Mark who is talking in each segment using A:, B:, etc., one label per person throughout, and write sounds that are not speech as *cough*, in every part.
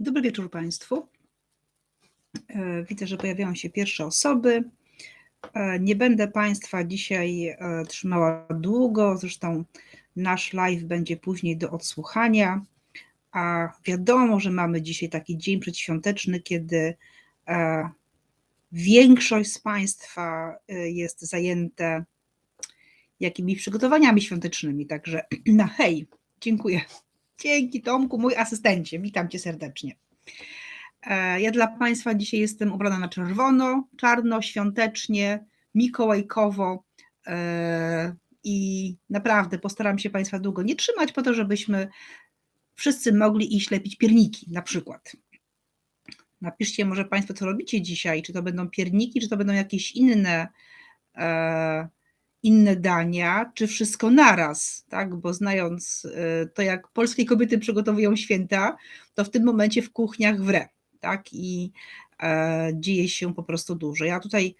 A: Dobry wieczór Państwu. E, Widzę, że pojawiają się pierwsze osoby. E, Nie będę Państwa dzisiaj e, trzymała długo, zresztą nasz live będzie później do odsłuchania. A wiadomo, że mamy dzisiaj taki dzień przedświąteczny, kiedy większość z Państwa jest zajęte jakimiś przygotowaniami świątecznymi. Także *clears throat* na hej, dziękuję. Dzięki Tomku, mój asystencie. Witam Cię serdecznie. E, Ja dla Państwa dzisiaj jestem ubrana na czerwono, czarno, świątecznie, mikołajkowo e, i naprawdę postaram się Państwa długo nie trzymać po to, żebyśmy wszyscy mogli iść lepić pierniki na przykład. Napiszcie może Państwo, co robicie dzisiaj, czy to będą pierniki, czy to będą jakieś inne e, inne dania, czy wszystko naraz, tak? Bo znając y, to, jak polskie kobiety przygotowują święta, to w tym momencie w kuchniach wre, tak? I e, dzieje się po prostu dużo. Ja tutaj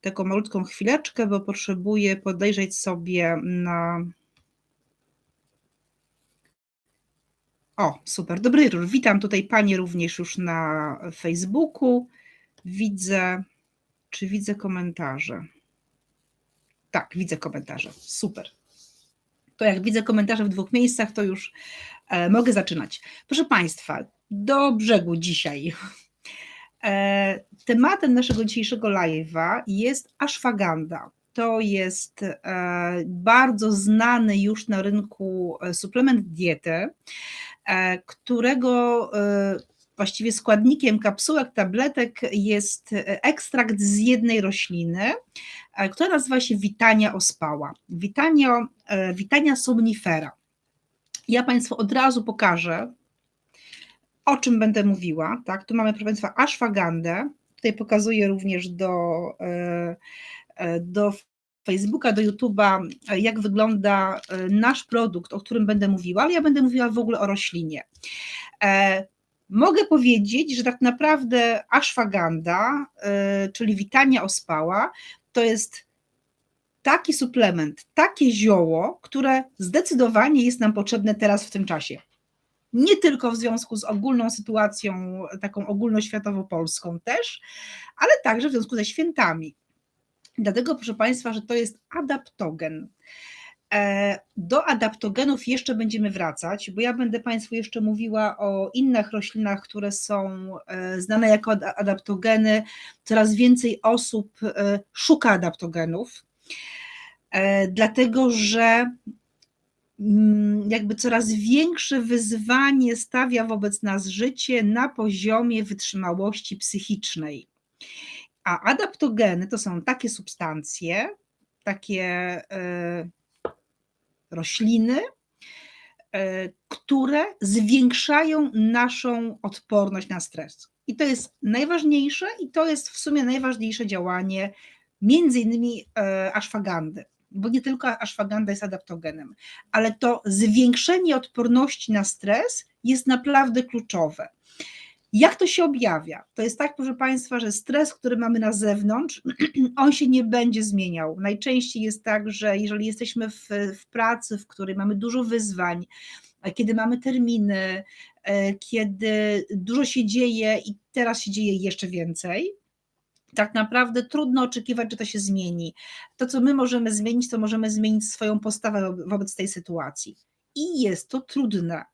A: taką malutką chwileczkę, bo potrzebuję podejrzeć sobie na. O, super, dobry wieczór. Witam tutaj Panie również już na Facebooku. Widzę, czy widzę komentarze? Tak, widzę komentarze. Super. To jak widzę komentarze w dwóch miejscach, to już e, mogę zaczynać. Proszę Państwa, do brzegu dzisiaj. E, tematem naszego dzisiejszego live'a jest ashwagandha. To jest e, bardzo znany już na rynku e, suplement diety, e, którego e, właściwie składnikiem kapsułek, tabletek jest ekstrakt z jednej rośliny, e, która nazywa się Witania ospała. Witania, e, Witania somnifera. Ja Państwu od razu pokażę, o czym będę mówiła. Tak? Tu mamy, proszę Państwa, ashwagandę. Tutaj pokazuję również do, e, do Facebooka, do YouTube'a, jak wygląda nasz produkt, o którym będę mówiła, ale ja będę mówiła w ogóle o roślinie. Mogę powiedzieć, że tak naprawdę ashwagandha, e, czyli witania ospała, to jest taki suplement, takie zioło, które zdecydowanie jest nam potrzebne teraz w tym czasie. Nie tylko w związku z ogólną sytuacją, taką ogólnoświatowo polską też, ale także w związku ze świętami. Dlatego, proszę Państwa, że to jest adaptogen. E, Do adaptogenów jeszcze będziemy wracać, bo ja będę Państwu jeszcze mówiła o innych roślinach, które są e, znane jako ad- adaptogeny. Coraz więcej osób e, szuka adaptogenów, dlatego że mm, jakby coraz większe wyzwanie stawia wobec nas życie na poziomie wytrzymałości psychicznej. A adaptogeny to są takie substancje, takie rośliny, e, które zwiększają naszą odporność na stres. I to jest najważniejsze, i to jest w sumie najważniejsze działanie między innymi e, ashwagandy, bo nie tylko ashwaganda jest adaptogenem, ale to zwiększenie odporności na stres jest naprawdę kluczowe. Jak to się objawia? To jest tak, proszę Państwa, że stres, który mamy na zewnątrz, *clears throat* on się nie będzie zmieniał. Najczęściej jest tak, że jeżeli jesteśmy w, w pracy, w której mamy dużo wyzwań, e, kiedy mamy terminy, e, kiedy dużo się dzieje i teraz się dzieje jeszcze więcej, tak naprawdę trudno oczekiwać, że to się zmieni. To, co my możemy zmienić, to możemy zmienić swoją postawę wo- wobec tej sytuacji. I jest to trudne.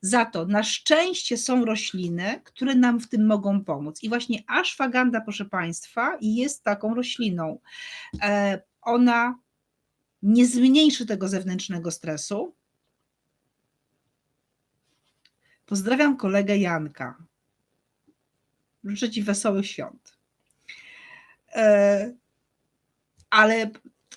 A: Za to na szczęście są rośliny, które nam w tym mogą pomóc. I właśnie ashwagandha, proszę Państwa, jest taką rośliną. E, Ona nie zmniejszy tego zewnętrznego stresu. Pozdrawiam kolegę Janka. Życzę Ci wesołych świąt. E, Ale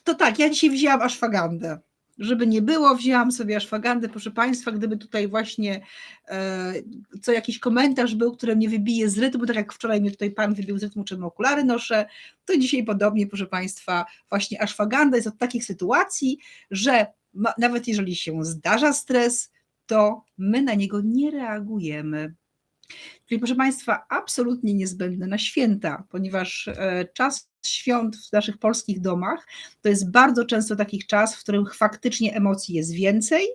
A: to tak, ja dzisiaj wzięłam ashwagandę. Żeby nie było, wzięłam sobie ashwagandę, proszę Państwa, gdyby tutaj właśnie e, co jakiś komentarz był, który mnie wybije z rytmu, tak jak wczoraj mnie tutaj Pan wybił z rytmu, czym okulary noszę, to dzisiaj podobnie, proszę Państwa, właśnie ashwaganda jest od takich sytuacji, że nawet jeżeli się zdarza stres, to my na niego nie reagujemy. Czyli proszę Państwa, absolutnie niezbędne na święta, ponieważ e, czas świąt w naszych polskich domach to jest bardzo często takich czas, w których faktycznie emocji jest więcej.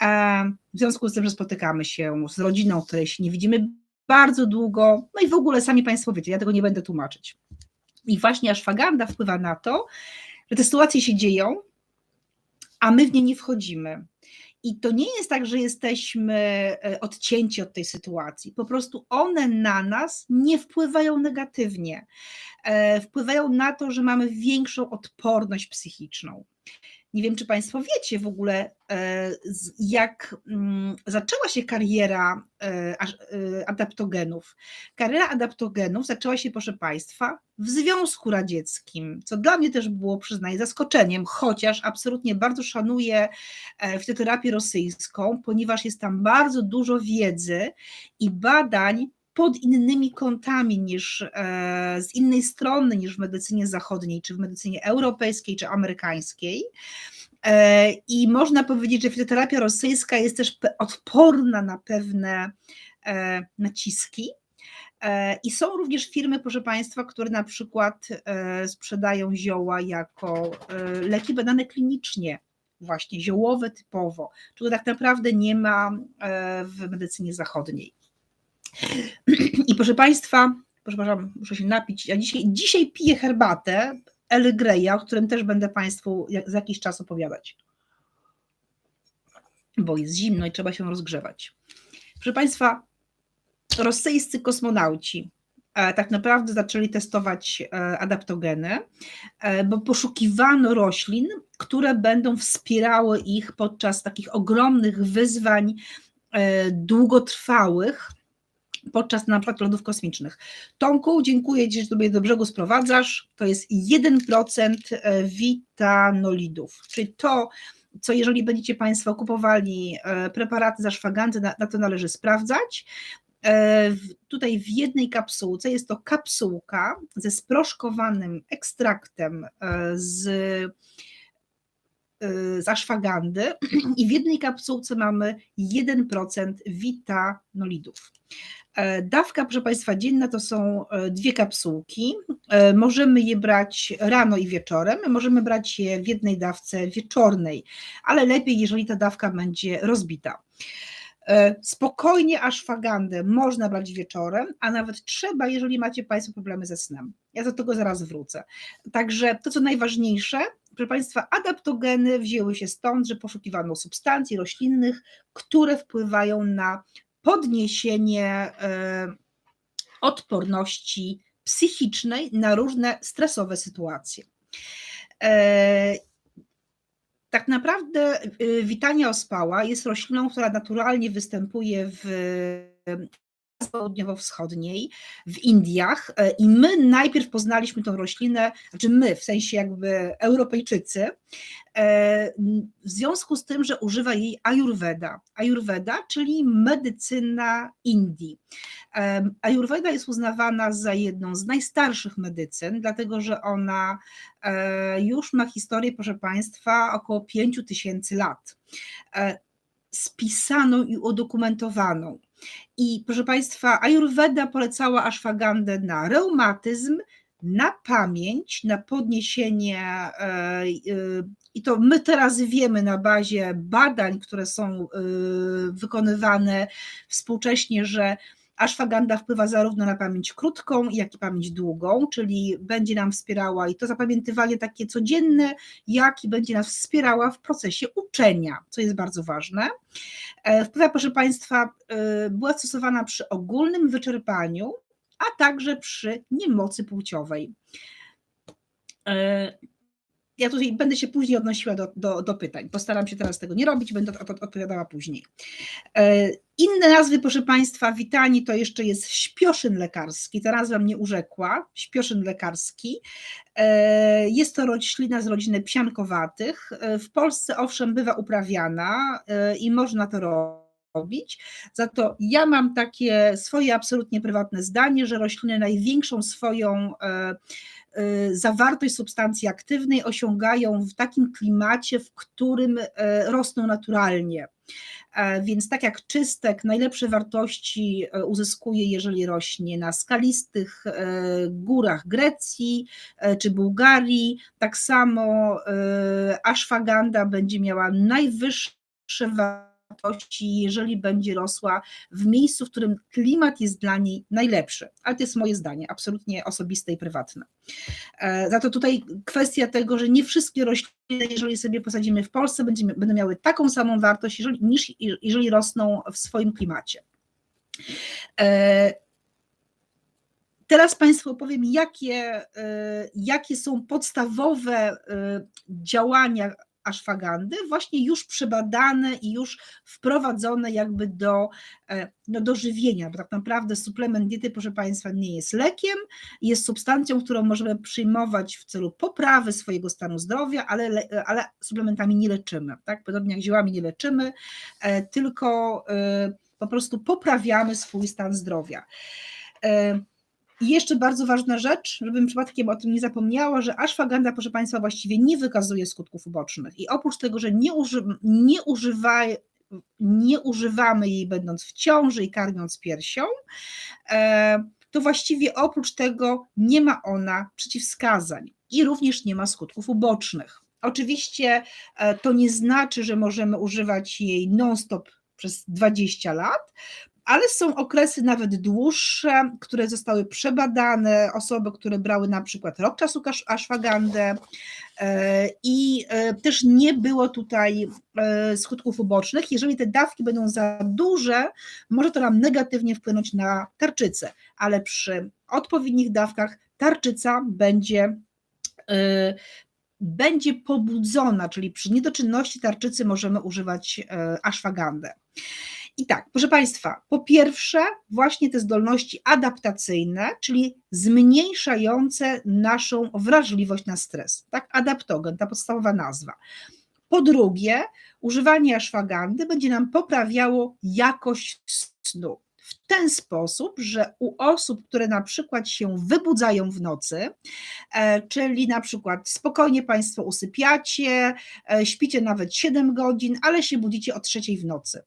A: e, W związku z tym, że spotykamy się z rodziną, której się nie widzimy bardzo długo, no i w ogóle sami Państwo wiecie, ja tego nie będę tłumaczyć. I właśnie ashwagandha wpływa na to, że te sytuacje się dzieją, a my w nie nie wchodzimy. I to nie jest tak, że jesteśmy e, odcięci od tej sytuacji. Po prostu one na nas nie wpływają negatywnie. E, wpływają na to, że mamy większą odporność psychiczną. Nie wiem, czy Państwo wiecie w ogóle, e, jak mm, zaczęła się kariera e, e, adaptogenów. Kariera adaptogenów zaczęła się, proszę Państwa, w Związku Radzieckim, co dla mnie też było, przyznaję, zaskoczeniem, chociaż absolutnie bardzo szanuję fitoterapię rosyjską, ponieważ jest tam bardzo dużo wiedzy i badań pod innymi kątami niż z innej strony niż w medycynie zachodniej, czy w medycynie europejskiej, czy amerykańskiej. E, I można powiedzieć, że fitoterapia rosyjska jest też odporna na pewne e, naciski. E, I są również firmy, proszę Państwa, które na przykład sprzedają zioła jako leki badane klinicznie, właśnie ziołowe typowo, czego tak naprawdę nie ma w medycynie zachodniej. *clears throat* I proszę Państwa, proszę, muszę się napić. Ja dzisiaj, dzisiaj piję herbatę Earl Greya, o którym też będę Państwu za jakiś czas opowiadać. Bo jest zimno i trzeba się rozgrzewać. Proszę Państwa, rosyjscy kosmonauci e, tak naprawdę zaczęli testować e, adaptogeny, e, bo poszukiwano roślin, które będą wspierały ich podczas takich ogromnych wyzwań długotrwałych, podczas na przykład lodów kosmicznych. Tomku, dziękuję Ci, że sobie do brzegu sprowadzasz. To jest 1% e, witanolidów, czyli to, co jeżeli będziecie Państwo kupowali e, preparaty za szwaganty, na, na to należy sprawdzać. E, tutaj w jednej kapsułce jest to kapsułka ze sproszkowanym ekstraktem z z ashwagandy *clears throat* i w jednej kapsułce mamy 1% witanolidów. E, dawka, proszę Państwa, dzienna to są e, dwie kapsułki. E, możemy je brać rano i wieczorem, możemy brać je w jednej dawce wieczornej, ale lepiej, jeżeli ta dawka będzie rozbita. Spokojnie ashwagandę można brać wieczorem, a nawet trzeba, jeżeli macie Państwo problemy ze snem. Ja do tego zaraz wrócę. Także to, co najważniejsze, proszę Państwa, adaptogeny wzięły się stąd, że poszukiwano substancji roślinnych, które wpływają na podniesienie e, odporności psychicznej na różne stresowe sytuacje. E, tak naprawdę e, witania ospała jest rośliną, która naturalnie występuje w południowo-wschodniej, w Indiach e, i my najpierw poznaliśmy tą roślinę, znaczy my, w sensie jakby Europejczycy, e, w związku z tym, że używa jej Ayurveda. Ayurveda, czyli medycyna Indii. E, Ayurveda jest uznawana za jedną z najstarszych medycyn, dlatego że ona już ma historię, proszę Państwa, około 5 tysięcy lat spisaną i udokumentowaną. I proszę Państwa, Ayurveda polecała ashwagandę na reumatyzm, na pamięć, na podniesienie, e, e, i to my teraz wiemy na bazie badań, które są e, wykonywane współcześnie, że Ashwagandha wpływa zarówno na pamięć krótką, jak i pamięć długą, czyli będzie nam wspierała i to zapamiętywanie takie codzienne, jak i będzie nas wspierała w procesie uczenia, co jest bardzo ważne. E, wpływa, proszę Państwa, e, była stosowana przy ogólnym wyczerpaniu, a także przy niemocy płciowej. Ja tutaj będę się później odnosiła do, do, do, pytań. Postaram się teraz tego nie robić, będę odpowiadała później. E, inne nazwy, proszę Państwa, witani to jeszcze jest śpioszyn lekarski. Ta nazwa mnie urzekła, śpioszyn lekarski. E, jest to roślina z rodziny psiankowatych. E, w Polsce owszem bywa uprawiana i można to robić. Za to ja mam takie swoje absolutnie prywatne zdanie, że rośliny największą swoją zawartość substancji aktywnej osiągają w takim klimacie, w którym y, rosną naturalnie. E, więc tak jak czystek, najlepsze wartości y, uzyskuje, jeżeli rośnie na skalistych górach Grecji czy Bułgarii, tak samo ashwagandha będzie miała najwyższe wartości, jeżeli będzie rosła w miejscu, w którym klimat jest dla niej najlepszy. Ale to jest moje zdanie, absolutnie osobiste i prywatne. E, za to tutaj kwestia tego, że nie wszystkie rośliny, jeżeli sobie posadzimy w Polsce, będą miały taką samą wartość, jeżeli, niż jeżeli rosną w swoim klimacie. E, teraz Państwu opowiem, jakie, e, jakie są podstawowe działania aszwagandy, właśnie już przebadane i już wprowadzone jakby do, e, no do żywienia, bo tak naprawdę suplement diety, proszę Państwa, nie jest lekiem, jest substancją, którą możemy przyjmować w celu poprawy swojego stanu zdrowia, ale, ale suplementami nie leczymy, tak? Podobnie jak ziołami nie leczymy, e, tylko e, po prostu poprawiamy swój stan zdrowia. I jeszcze bardzo ważna rzecz, żebym przypadkiem o tym nie zapomniała, że ashwagandha, proszę Państwa, właściwie nie wykazuje skutków ubocznych. I oprócz tego, że nie, uży, nie, używa, nie używamy jej będąc w ciąży i karmiąc piersią, e, to właściwie oprócz tego nie ma ona przeciwwskazań i również nie ma skutków ubocznych. Oczywiście e, to nie znaczy, że możemy używać jej non-stop przez 20 lat, ale są okresy nawet dłuższe, które zostały przebadane, osoby, które brały na przykład rok czasu ashwagandę e, i e, też nie było tutaj e, skutków ubocznych. Jeżeli te dawki będą za duże, może to nam negatywnie wpłynąć na tarczycę, ale przy odpowiednich dawkach tarczyca będzie będzie pobudzona, czyli przy niedoczynności tarczycy możemy używać ashwagandę. I tak, proszę Państwa, po pierwsze, właśnie te zdolności adaptacyjne, czyli zmniejszające naszą wrażliwość na stres. Tak, adaptogen, ta podstawowa nazwa. Po drugie, używanie ashwagandy będzie nam poprawiało jakość snu w ten sposób, że u osób, które na przykład się wybudzają w nocy, e, czyli na przykład spokojnie Państwo usypiacie, e, śpicie nawet 7 godzin, ale się budzicie o trzeciej w nocy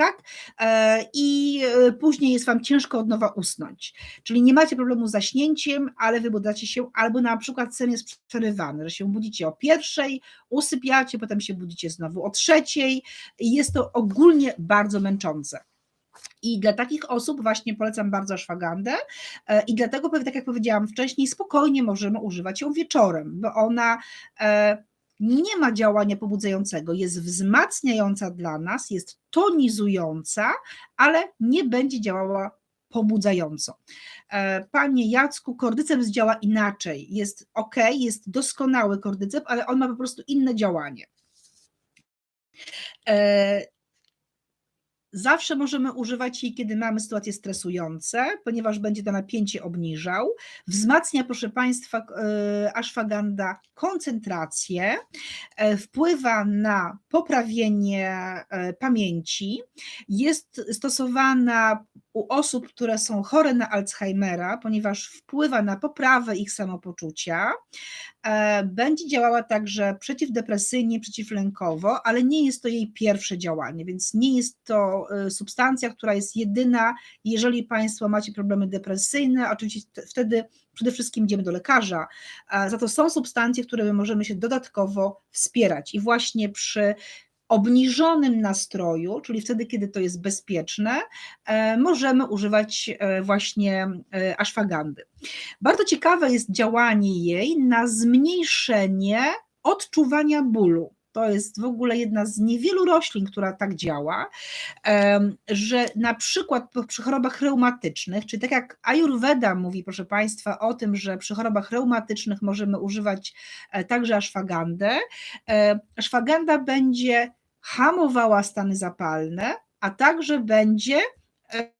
A: tak? E, I e, później jest Wam ciężko od nowa usnąć. Czyli nie macie problemu z zaśnięciem, ale wybudzacie się, albo na przykład sen jest przerywany, że się budzicie o pierwszej, usypiacie, potem się budzicie znowu o trzeciej jest to ogólnie bardzo męczące. I dla takich osób właśnie polecam bardzo szwagandę e, i dlatego, tak jak powiedziałam wcześniej, spokojnie możemy używać ją wieczorem, bo ona nie ma działania pobudzającego, jest wzmacniająca dla nas, jest tonizująca, ale nie będzie działała pobudzająco. E, panie Jacku, kordyceps działa inaczej. Jest ok, jest doskonały kordyceps, ale on ma po prostu inne działanie. Zawsze możemy używać jej, kiedy mamy sytuacje stresujące, ponieważ będzie to napięcie obniżał. Wzmacnia, proszę Państwa, e, ashwagandha koncentrację, e, wpływa na poprawienie e, pamięci, jest stosowana u osób, które są chore na Alzheimera, ponieważ wpływa na poprawę ich samopoczucia. Będzie działała także przeciwdepresyjnie, przeciwlękowo, ale nie jest to jej pierwsze działanie, więc nie jest to Y, substancja, która jest jedyna, jeżeli Państwo macie problemy depresyjne, oczywiście wtedy przede wszystkim idziemy do lekarza. Za to są substancje, które my możemy się dodatkowo wspierać i właśnie przy obniżonym nastroju, czyli wtedy, kiedy to jest bezpieczne, e, możemy używać e, właśnie e, ashwagandy. Bardzo ciekawe jest działanie jej na zmniejszenie odczuwania bólu to jest w ogóle jedna z niewielu roślin, która tak działa, że na przykład przy chorobach reumatycznych, czy tak jak Ayurveda mówi, proszę Państwa, o tym, że przy chorobach reumatycznych możemy używać także ashwagandę, e, ashwaganda będzie hamowała stany zapalne, a także będzie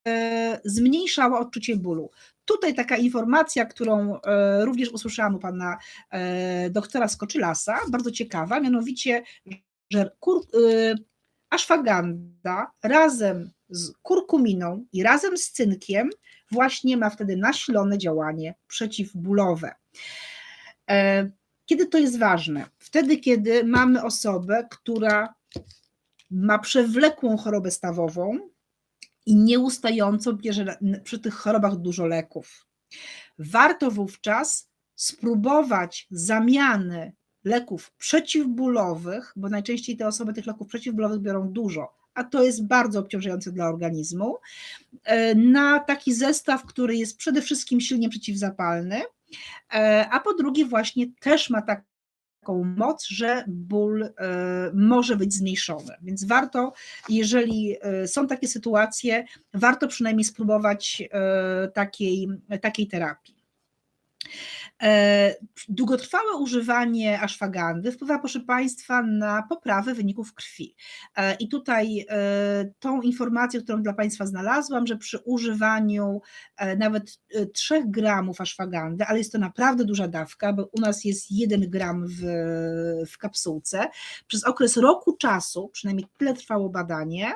A: e, zmniejszała odczucie bólu. Tutaj taka informacja, którą e, również usłyszałam u pana e, doktora Skoczylasa, bardzo ciekawa, mianowicie, że kur, razem z kurkuminą i razem z cynkiem właśnie ma wtedy nasilone działanie przeciwbólowe. Kiedy to jest ważne? Wtedy, kiedy mamy osobę, która ma przewlekłą chorobę stawową, i nieustająco bierze przy tych chorobach dużo leków. Warto wówczas spróbować zamiany leków przeciwbólowych, bo najczęściej te osoby tych leków przeciwbólowych biorą dużo, a to jest bardzo obciążające dla organizmu, na taki zestaw, który jest przede wszystkim silnie przeciwzapalny, a po drugie właśnie też ma tak taką moc, że ból e, może być zmniejszony. Więc warto, jeżeli e, są takie sytuacje, warto przynajmniej spróbować e, takiej, takiej terapii. E, długotrwałe używanie aszwagandy wpływa, proszę Państwa, na poprawę wyników krwi. E, I tutaj e, tą informację, którą dla Państwa znalazłam, że przy używaniu nawet 3 gramów aszwagandy, ale jest to naprawdę duża dawka, bo u nas jest 1 gram w, w kapsułce, przez okres roku czasu, przynajmniej tyle trwało badanie,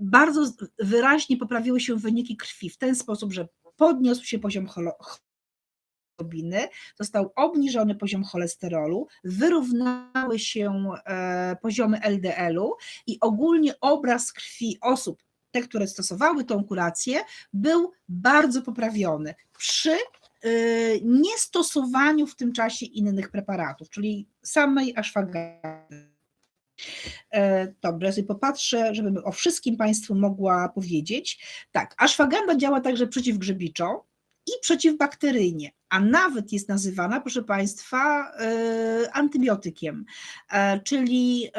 A: bardzo wyraźnie poprawiły się wyniki krwi w ten sposób, że podniósł się poziom hemoglobiny, został obniżony poziom cholesterolu, wyrównały się e, poziomy LDL-u i ogólnie obraz krwi osób, te, które stosowały tą kurację, był bardzo poprawiony przy e, niestosowaniu w tym czasie innych preparatów, czyli samej ashwagandy. E, dobrze, sobie popatrzę, żebym o wszystkim Państwu mogła powiedzieć. Tak, ashwagandha działa także przeciwgrzebiczo, i przeciwbakteryjnie, a nawet jest nazywana, proszę Państwa, e, antybiotykiem. E, czyli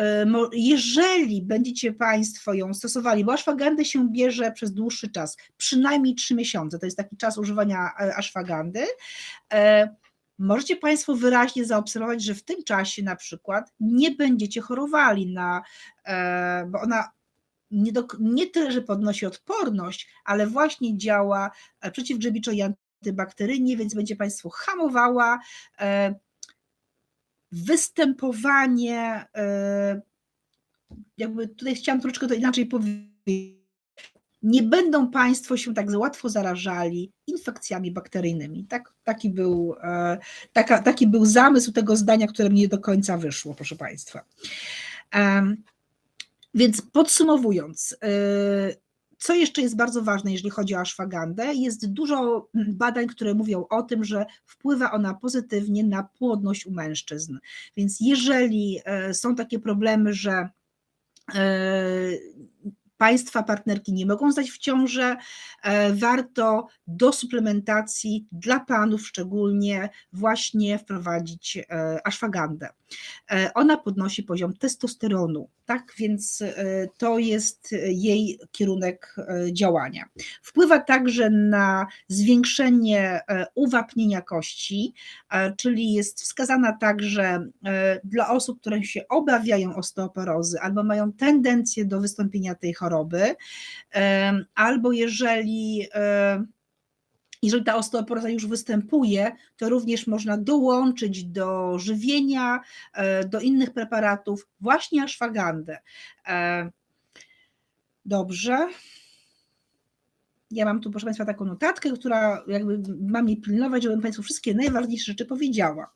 A: jeżeli będziecie Państwo ją stosowali, bo ashwagandę się bierze przez dłuższy czas, przynajmniej 3 miesiące, to jest taki czas używania ashwagandy, możecie Państwo wyraźnie zaobserwować, że w tym czasie na przykład nie będziecie chorowali na, bo ona nie, do, nie tyle, że podnosi odporność, ale właśnie działa e, przeciwgrzebiczo i antybakteryjnie, więc będzie Państwu hamowała e, występowanie, e, jakby tutaj chciałam troszeczkę to inaczej powiedzieć, nie będą Państwo się tak łatwo zarażali infekcjami bakteryjnymi. Tak, taki, był, taka, taki był zamysł tego zdania, które mnie do końca wyszło, proszę Państwa. Więc podsumowując, y, co jeszcze jest bardzo ważne, jeżeli chodzi o ashwagandę? Jest dużo badań, które mówią o tym, że wpływa ona pozytywnie na płodność u mężczyzn. Więc jeżeli y, są takie problemy, że państwa partnerki nie mogą zdać w ciążę, e, warto do suplementacji dla panów szczególnie właśnie wprowadzić e, ashwagandę. E, ona podnosi poziom testosteronu, tak więc to jest jej kierunek działania. Wpływa także na zwiększenie uwapnienia kości, czyli jest wskazana także dla osób, które się obawiają osteoporozy albo mają tendencję do wystąpienia tej choroby, choroby, albo jeżeli jeżeli ta osteoporoza już występuje, to również można dołączyć do żywienia, e, do innych preparatów właśnie ashwagandę. Dobrze. Ja mam tu, proszę Państwa, taką notatkę, która jakby ma mnie pilnować, żebym Państwu wszystkie najważniejsze rzeczy powiedziała.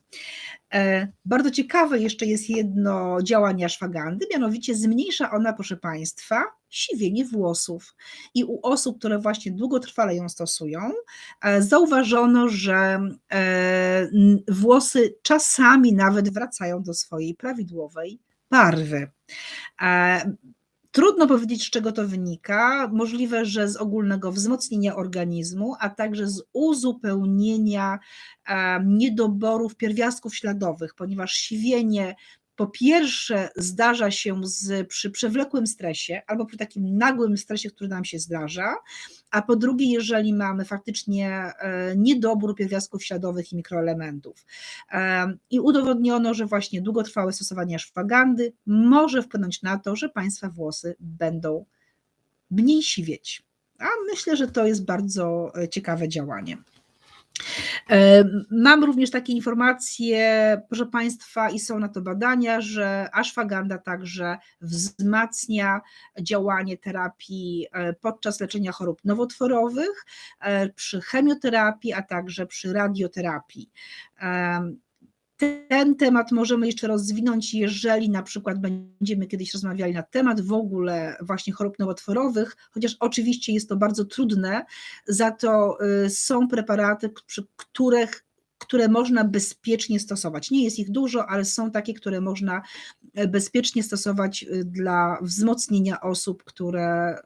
A: E, bardzo ciekawe jeszcze jest jedno działanie ashwagandy, mianowicie zmniejsza ona, proszę Państwa, siwienie włosów. I u osób, które właśnie długotrwale ją stosują, e, zauważono, że e, włosy czasami nawet wracają do swojej prawidłowej barwy. Trudno powiedzieć, z czego to wynika. Możliwe, że z ogólnego wzmocnienia organizmu, a także z uzupełnienia niedoborów pierwiastków śladowych, ponieważ siwienie po pierwsze zdarza się z, przy przewlekłym stresie albo przy takim nagłym stresie, który nam się zdarza, a po drugie, jeżeli mamy faktycznie e, niedobór pierwiastków śladowych i mikroelementów. E, I udowodniono, że właśnie długotrwałe stosowanie szwagandy może wpłynąć na to, że Państwa włosy będą mniej siwieć. A myślę, że to jest bardzo e, ciekawe działanie. E, mam również takie informacje, proszę Państwa, i są na to badania, że ashwagandha także wzmacnia działanie terapii e, podczas leczenia chorób nowotworowych, e, przy chemioterapii, a także przy radioterapii. Ten temat możemy jeszcze rozwinąć, jeżeli na przykład będziemy kiedyś rozmawiali na temat w ogóle właśnie chorób nowotworowych, chociaż oczywiście jest to bardzo trudne, za to y, są preparaty, przy których które można bezpiecznie stosować. Nie jest ich dużo, ale są takie, które można bezpiecznie stosować dla wzmocnienia osób, które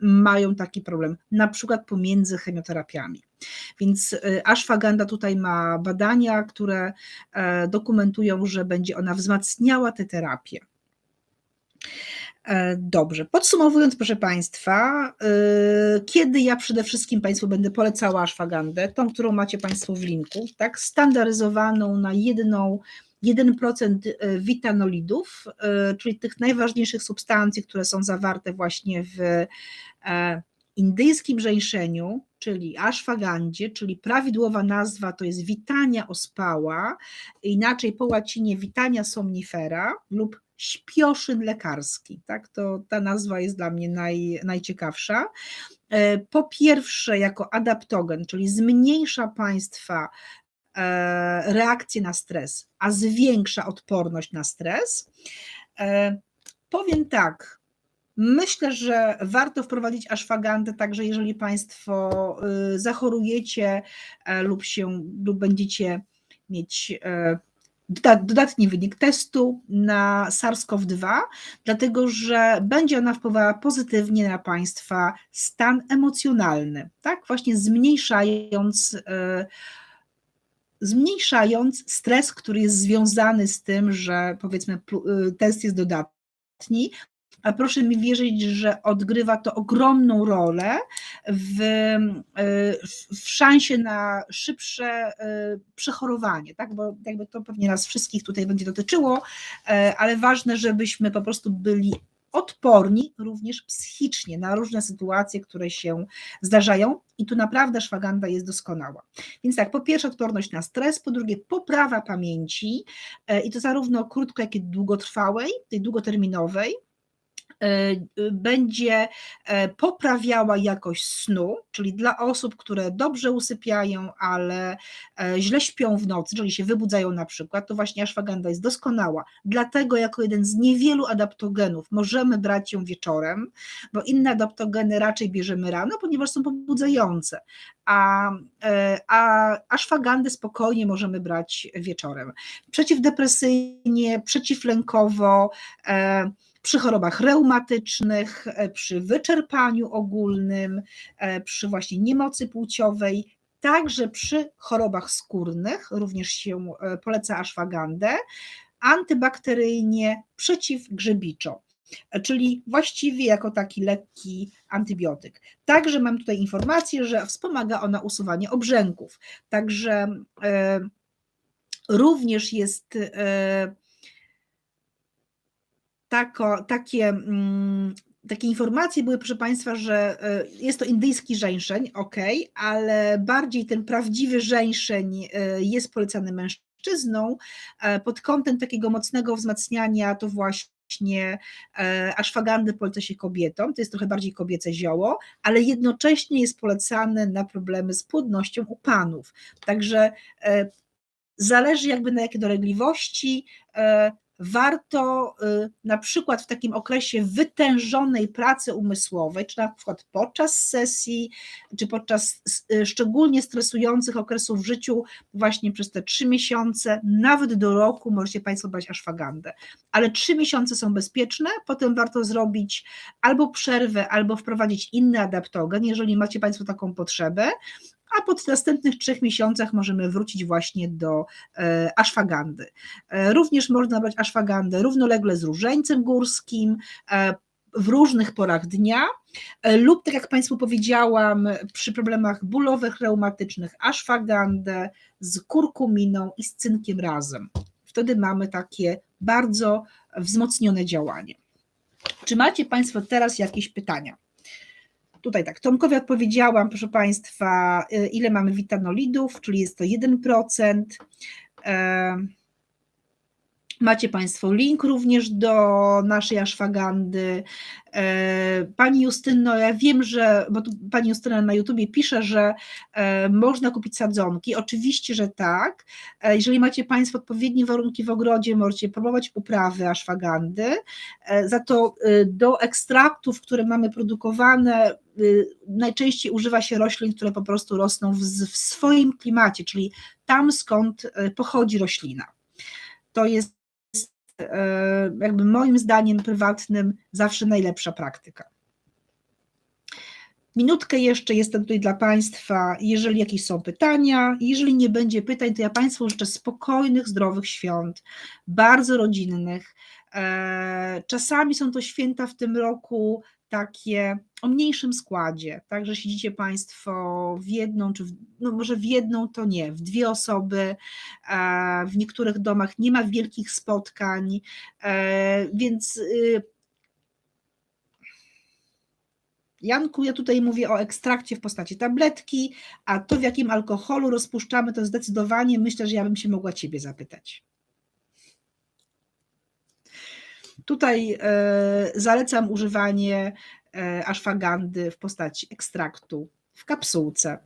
A: mają taki problem, na przykład pomiędzy chemioterapiami. Więc ashwagandha tutaj ma badania, które dokumentują, że będzie ona wzmacniała tę terapię. E, dobrze, podsumowując, proszę Państwa, e, kiedy ja przede wszystkim Państwu będę polecała ashwagandę, tą, którą macie Państwo w linku, tak, standaryzowaną na jedną 1% e, witanolidów, czyli tych najważniejszych substancji, które są zawarte właśnie w indyjskim żeńszeniu, czyli ashwagandzie, czyli prawidłowa nazwa to jest witania ospała, inaczej po łacinie witania somnifera lub śpioszyn lekarski. Tak? To ta nazwa jest dla mnie naj, najciekawsza. E, po pierwsze, jako adaptogen, czyli zmniejsza Państwa e, reakcję na stres, a zwiększa odporność na stres. E, powiem tak, Myślę, że warto wprowadzić ashwagandę, także jeżeli Państwo zachorujecie lub się lub będziecie mieć dodatni wynik testu na SARS-CoV-2, dlatego że będzie ona wpływała pozytywnie na Państwa stan emocjonalny, tak? Właśnie zmniejszając. E, zmniejszając stres, który jest związany z tym, że powiedzmy e, test jest dodatni, proszę mi wierzyć, że odgrywa to ogromną rolę w, w szansie na szybsze e, przechorowanie, tak? bo jakby to pewnie nas wszystkich tutaj będzie dotyczyło, e, ale ważne, żebyśmy po prostu byli odporni również psychicznie na różne sytuacje, które się zdarzają i tu naprawdę szwaganda jest doskonała. Więc tak, po pierwsze odporność na stres, po drugie poprawa pamięci e, i to zarówno krótko, jak i długotrwałej, tej długoterminowej, E, będzie e, poprawiała jakość snu, czyli dla osób, które dobrze usypiają, ale e, źle śpią w nocy, czyli się wybudzają na przykład, to właśnie ashwagandha jest doskonała. Dlatego jako jeden z niewielu adaptogenów możemy brać ją wieczorem, bo inne adaptogeny raczej bierzemy rano, ponieważ są pobudzające, a, a ashwagandę spokojnie możemy brać wieczorem. Przeciwdepresyjnie, przeciwlękowo, przy chorobach reumatycznych, e, przy wyczerpaniu ogólnym, e, przy właśnie niemocy płciowej, także przy chorobach skórnych również się e, poleca ashwagandę, antybakteryjnie, przeciwgrzebiczo czyli właściwie jako taki lekki antybiotyk. Także mam tutaj informację, że wspomaga ona usuwanie obrzęków. Także również jest tako, takie, mm, takie informacje były, proszę Państwa, że e, jest to indyjski żeńszeń, ok, ale bardziej ten prawdziwy żeńszeń e, jest polecany mężczyzną. E, pod kątem takiego mocnego wzmacniania to właśnie ashwagandy poleca się kobietom, to jest trochę bardziej kobiece zioło, ale jednocześnie jest polecane na problemy z płodnością u panów. Także zależy jakby na jakie dolegliwości warto y, na przykład w takim okresie wytężonej pracy umysłowej, czy na przykład podczas sesji, czy podczas y, szczególnie stresujących okresów w życiu, właśnie przez te trzy miesiące, nawet do roku możecie Państwo brać ashwagandę. Ale trzy miesiące są bezpieczne, potem warto zrobić albo przerwę, albo wprowadzić inny adaptogen, jeżeli macie Państwo taką potrzebę, a po następnych trzech miesiącach możemy wrócić właśnie do e, ashwagandy. E, również można brać ashwagandę równolegle z różańcem górskim, e, w różnych porach dnia, lub tak jak Państwu powiedziałam, przy problemach bólowych, reumatycznych, ashwagandę z kurkuminą i z cynkiem razem. Wtedy mamy takie bardzo wzmocnione działanie. Czy macie Państwo teraz jakieś pytania? Tutaj tak, Tomkowi odpowiedziałam, proszę Państwa, y, ile mamy witanolidów, czyli jest to 1%. Macie Państwo link również do naszej ashwagandy. E, pani Justyno, ja wiem, że, bo tu Pani Justyna na YouTubie pisze, że e, można kupić sadzonki. Oczywiście, że tak. E, jeżeli macie Państwo odpowiednie warunki w ogrodzie, możecie próbować uprawy ashwagandy. Za to do ekstraktów, które mamy produkowane, najczęściej używa się roślin, które po prostu rosną w, w swoim klimacie, czyli tam skąd pochodzi roślina. To jest jakby moim zdaniem prywatnym zawsze najlepsza praktyka. Minutkę jeszcze jestem tutaj dla Państwa, jeżeli jakieś są pytania. Jeżeli nie będzie pytań, to ja Państwu życzę spokojnych, zdrowych świąt, bardzo rodzinnych. E, Czasami są to święta w tym roku takie o mniejszym składzie, tak, że siedzicie Państwo w jedną, czy w, no może w jedną to nie, w dwie osoby, e, w niektórych domach nie ma wielkich spotkań, e, więc y, Janku, ja tutaj mówię o ekstrakcie w postaci tabletki, a to w jakim alkoholu rozpuszczamy, to zdecydowanie myślę, że ja bym się mogła Ciebie zapytać. Tutaj e, zalecam używanie e, aszwagandy w postaci ekstraktu w kapsułce.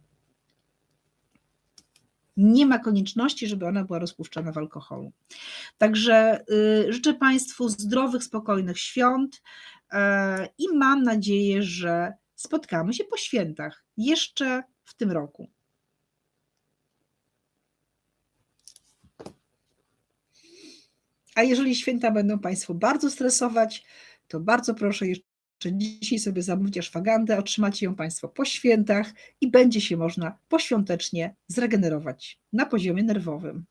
A: Nie ma konieczności, żeby ona była rozpuszczona w alkoholu. Także y, życzę Państwu zdrowych, spokojnych świąt e, i mam nadzieję, że spotkamy się po świętach jeszcze w tym roku. A jeżeli święta będą Państwo bardzo stresować, to bardzo proszę jeszcze dzisiaj sobie zamówić aszwagandę, otrzymacie ją Państwo po świętach i będzie się można poświątecznie zregenerować na poziomie nerwowym.